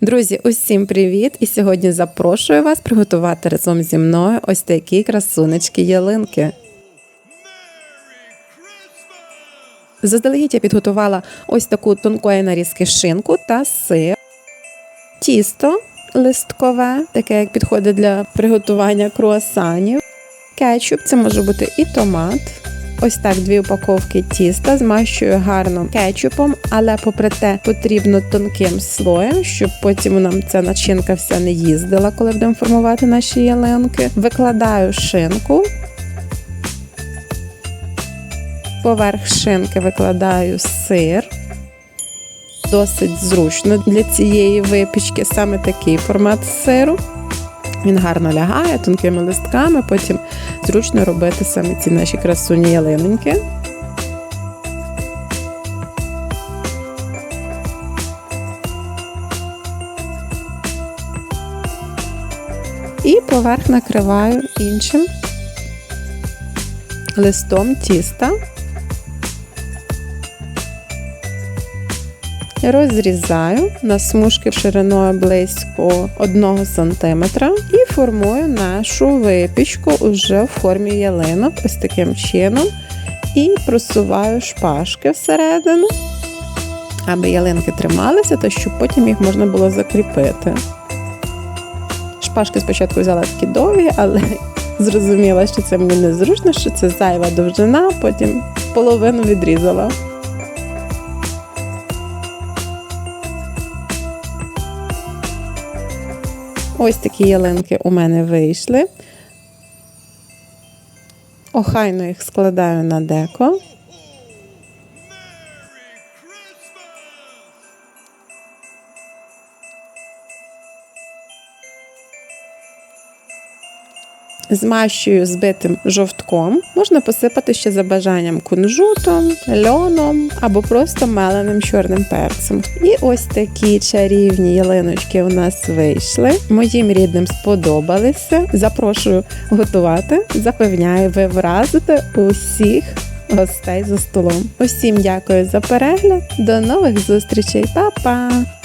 Друзі, усім привіт! І сьогодні запрошую вас приготувати разом зі мною ось такі красунечки ялинки. Заздалегідь я підготувала ось таку тонкої нарізки шинку та сир, тісто листкове, таке як підходить для приготування круасанів, кетчуп, це може бути і томат. Ось так дві упаковки тіста змащую гарно кетчупом, але попри те потрібно тонким слоєм, щоб потім нам ця начинка вся не їздила, коли будемо формувати наші ялинки. Викладаю шинку. Поверх шинки викладаю сир. Досить зручно для цієї випічки саме такий формат сиру. Він гарно лягає тонкими листками, потім зручно робити саме ці наші красуні ялиноньки. І поверх накриваю іншим листом тіста. Розрізаю на смужки шириною близько 1 см і формую нашу випічку уже в формі ялинок, ось таким чином. І просуваю шпажки всередину, аби ялинки трималися, та щоб потім їх можна було закріпити. Шпажки спочатку взяла такі довгі, але зрозуміла, що це мені незручно, що це зайва довжина, потім половину відрізала. Ось такі ялинки у мене вийшли. Охайно їх складаю на деко. Змащую збитим жовтком. Можна посипати ще за бажанням кунжутом, льоном або просто меленим чорним перцем. І ось такі чарівні ялиночки у нас вийшли. Моїм рідним сподобалися. Запрошую готувати. Запевняю, ви вразите усіх гостей за столом. Усім дякую за перегляд. До нових зустрічей, Па-па!